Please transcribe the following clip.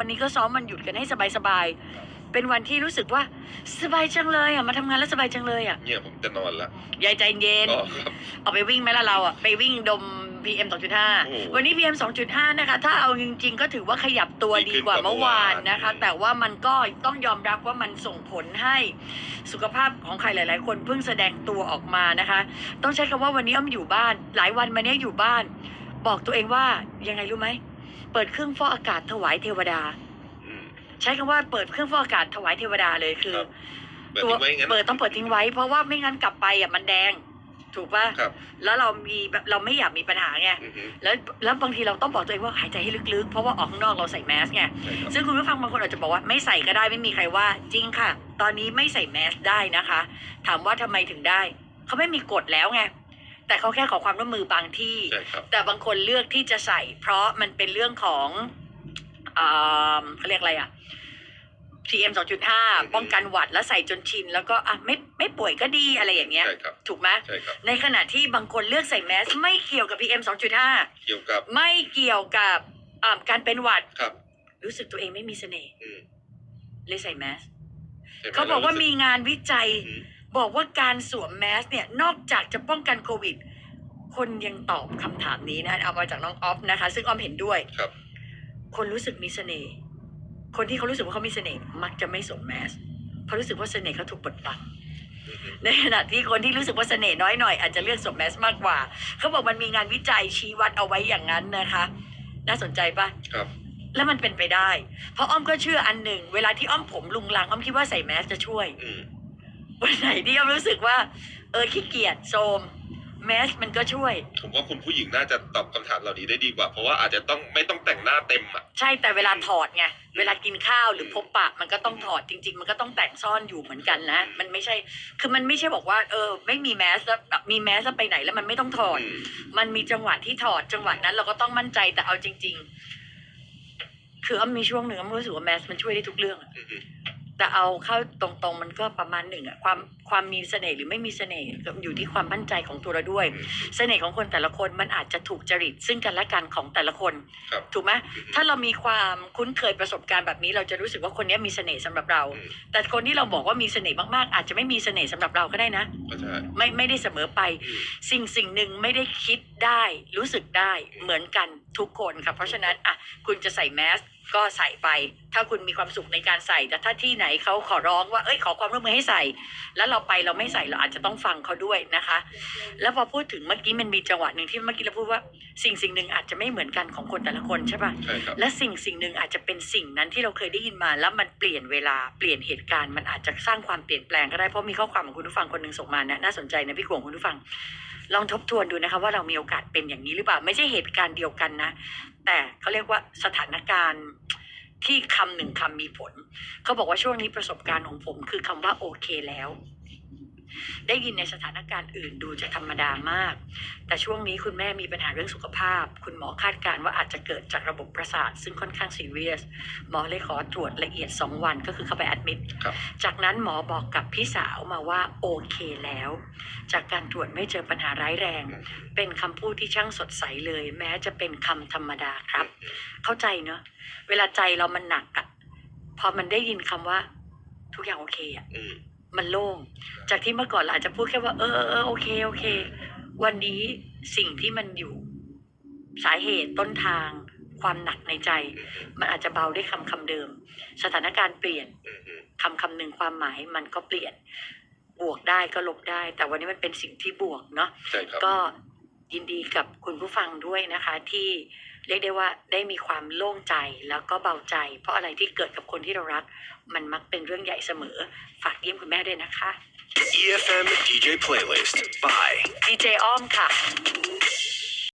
วันนี้ก็ซ้อมมันหยุดกันให้สบายๆ เป็นวันที่รู้สึกว่าสบายจังเลยอะ มาทำงานแล้วสบายจังเลยอะ เนี่ยผมจะนอนละยายใจเย็น อ๋อครับ ออกไปวิ่งไหมล่ะเราอะ ไปวิ่งดม PM โอ้2.5 วันนี้ PM 2.5 นะคะ ถ้าเอาจริงๆ ก็ถือว่าขยับตัวดีดีขึ้นกว่ากว่าเมื่อวานเมื่อวานนะคะ แต่ว่ามันก็ต้องยอมรับว่ามันส่งผลให้สุขภาพของใครหลาย ๆ คนเพิ่งแสดงตัวออกมานะคะ ต้องใช้คำว่าวันนี้อ้อมอยู่บ้าน หลายวันมาเนี้ยอยู่บ้าน บอกตัวเองว่ายังไงรู้ไหม เปิดเครื่องฟอกอากาศถวายเทวดา อืม ใช้คำว่าเปิดเครื่องฟอกอากาศถวายเทวดาเลยคือ ครับ เปิดตัวทิ้งไว้อย่างนั้น เปิดต้องเปิดทิ้งไว้ เพราะว่าไม่งั้นกลับไปอะมันแดง ถูกป่ะครับ แล้วเรามีแบบเราไม่อยากมีปัญหาไงอือฮึแล้วแล้วบางทีเราต้องบอกตัวเองว่าหายใจให้ลึกๆ เพราะว่าออกข้างนอกเราใส่แมสไงใช่ครับซึ่งคุณผู้ฟังบางคนอาจจะบอกว่าไม่ใส่ก็ได้ไม่มีใครว่า จริงค่ะ ตอนนี้ไม่ใส่แมสได้นะคะ ถามว่าทำไมถึงได้ เขาไม่มีกฎแล้วไง แต่เขาแค่ขอความร่วมมือบางที่ ใช่ครับ แต่บางคนเลือกที่จะใส่ เพราะมันเป็นเรื่องของอ่าเขาเรียกอะไรอะ PM 2.5 ป้องกันหวัดแล้วใส่จนชิน แล้วก็อะไม่ไม่ป่วยก็ดีอะไรอย่างเงี้ย ใช่ครับ ถูกไหมใช่ครับ ในขณะที่บางคนเลือกใส่แมสไม่เกี่ยวกับ PM 2.5 เกี่ยวกับไม่เกี่ยวกับอ่าการเป็นหวัดครับ รู้สึกตัวเองไม่มีเสน่ห์อืมเลยใส่แมสใช่ไหมเขาบอกว่ามีงานวิจัย อืม บอกว่าการสวมแมสเนี่ยนอกจากจะป้องกันโควิด คนยังตอบคำถามนี้นะเอามาจากน้องออฟนะคะ ซึ่งออมเห็นด้วย ครับ คนรู้สึกมีเสน่ห์ คนที่เขารู้สึกว่าเขามีเสน่ห์มักจะไม่สวมแมส เพราะรู้สึกว่าเสน่ห์เขาถูกบดบังอือฮึในขณะที่คนที่รู้สึกว่าเสน่ห์น้อยหน่อยอาจจะเลือกสวมแมสมากกว่า เขาบอกมันมีงานวิจัยชี้วัดเอาไว้อย่างนั้นนะคะ น่าสนใจปะ ครับ แล้วมันเป็นไปได้ เพราะอ้อมก็เชื่ออันหนึ่ง เวลาที่อ้อมผมลุงลังอ้อมคิดว่าใส่แมสจะช่วย อืม วันไหนที่อ้อมรู้สึกว่า เออขี้เกียจโซมแมสมันก็ช่วย ผมว่าคุณผู้หญิงน่าจะตอบคำถามเหล่านี้ได้ดีกว่า เพราะว่าอาจจะต้องไม่ต้องแต่งหน้าเต็มอะ ใช่แต่เวลาถอดไงเวลากินข้าวหรือพบปะมันก็ต้องถอดจริง ๆ มันก็ต้องแต่งซ่อนอยู่เหมือนกันนะ มันไม่ใช่ คือมันไม่ใช่บอกว่าเออ ไม่มีแมสแล้วแบบมีแมสแล้วไปไหนแล้วมันไม่ต้องถอดอืมมันมีจังหวะที่ถอดจังหวะนั้นเราก็ต้องมั่นใจแต่เอาจริง ๆ คืออ้อมมีช่วงหนึ่งอ้อมรู้สึกว่าแมสมันช่วยได้ทุกเรื่องอะอือฮึ แต่เอาเข้าตรงๆมันก็ประมาณหนึ่งอะความความมีเสน่ห์หรือไม่มีเสน่ห์ก็อยู่ที่ความมั่นใจของตัวเราด้วยอืมเสน่ห์ของคนแต่ละคนมันอาจจะถูกจริต ซึ่งกันและกันของแต่ละคน ครับ ถูกไหมอือฮึถ้าเรามีความคุ้นเคยประสบการณ์แบบนี้ เราจะรู้สึกว่าคนนี้มีเสน่ห์สำหรับเรา อืม แต่คนที่เราบอกว่ามีเสน่ห์มากๆ อาจจะไม่มีเสน่ห์สำหรับเราก็ได้นะ ก็ใช่ ไม่ไม่ได้เสมอไป อืม สิ่งสิ่งหนึ่งไม่ได้คิดได้ รู้สึกได้เหมือนกันทุกคนครับเพราะฉะนั้นอะคุณจะใส่แมส ก็ใส่ไป ถ้าคุณมีความสุขในการใส่ แต่ถ้าที่ไหนเขาขอร้องว่า เอ้ย ขอความร่วมมือให้ใส่ แล้วเราไปเราไม่ใส่เราอาจจะต้องฟังเขาด้วยนะคะ แล้วพอพูดถึงเมื่อกี้มันมีจังหวะหนึ่งที่เมื่อกี้เราพูดว่าสิ่งสิ่งหนึ่งอาจจะไม่เหมือนกันของคนแต่ละคนใช่ปะใช่ครับ และสิ่งสิ่งหนึ่งอาจจะเป็นสิ่งนั้นที่เราเคยได้ยินมา แล้วมันเปลี่ยนเวลาเปลี่ยนเหตุการณ์มันอาจจะสร้างความเปลี่ยนแปลงก็ได้เพราะมีข้อความของคุณผู้ฟังคนหนึ่งส่งมานะน่าสนใจนะพี่ขวงคุณผู้ฟัง ลองทบทวนดูนะคะว่าเรามีโอกาสเป็นอย่างนี้หรือเปล่า ไม่ใช่เหตุการณ์เดียวกันนะ แต่เขาเรียกว่าสถานการณ์ที่คำหนึ่งคำมีผล เขาบอกว่าช่วงนี้ประสบการณ์ของผมคือคำว่าโอเคแล้ว ได้ยินในสถานการณ์อื่นดูจะธรรมดามาก แต่ช่วงนี้คุณแม่มีปัญหาเรื่องสุขภาพ คุณหมอคาดการณ์ว่าอาจจะเกิดจากระบบประสาท ซึ่งค่อนข้างซีเรียส หมอเลยขอตรวจละเอียด 2 วันก็คือเข้าไปแอดมิดครับจากนั้นหมอบอกกับพี่สาวมาว่าโอเคแล้ว จากการตรวจไม่เจอปัญหาร้ายแรงอืมเป็นคำพูดที่ช่างสดใสเลย แม้จะเป็นคำธรรมดาครับ เข้าใจเนอะเวลาใจเรามันหนักอะพอมันได้ยินคำว่า ทุกอย่างโอเคอะอื มมันโล่ง จากที่เมื่อก่อนเราอาจจะพูดแค่ว่าเออเออเออโอเคโอเค วันนี้สิ่งที่มันอยู่ สาเหตุต้นทางความหนักในใจอืมอืมมันอาจจะเบาได้วยคำคำเดิม สถานการณ์เปลี่ยนอืมอืมคำคำหนึ่งความหมายมันก็เปลี่ยน บวกได้ก็ลบได้ แต่วันนี้มันเป็นสิ่งที่บวกเนาะใช่ครับ ก็ยินดีกับคุณผู้ฟังด้วยนะคะที่ เรียกได้ว่าได้มีความโล่งใจแล้วก็เบาใจ เพราะอะไรที่เกิดกับคนที่เรารัก มันมักเป็นเรื่องใหญ่เสมอ ฝากเยี่ยมคุณแม่ด้วยนะคะ EFM DJ playlist by ดีเจอ้อมค่ะ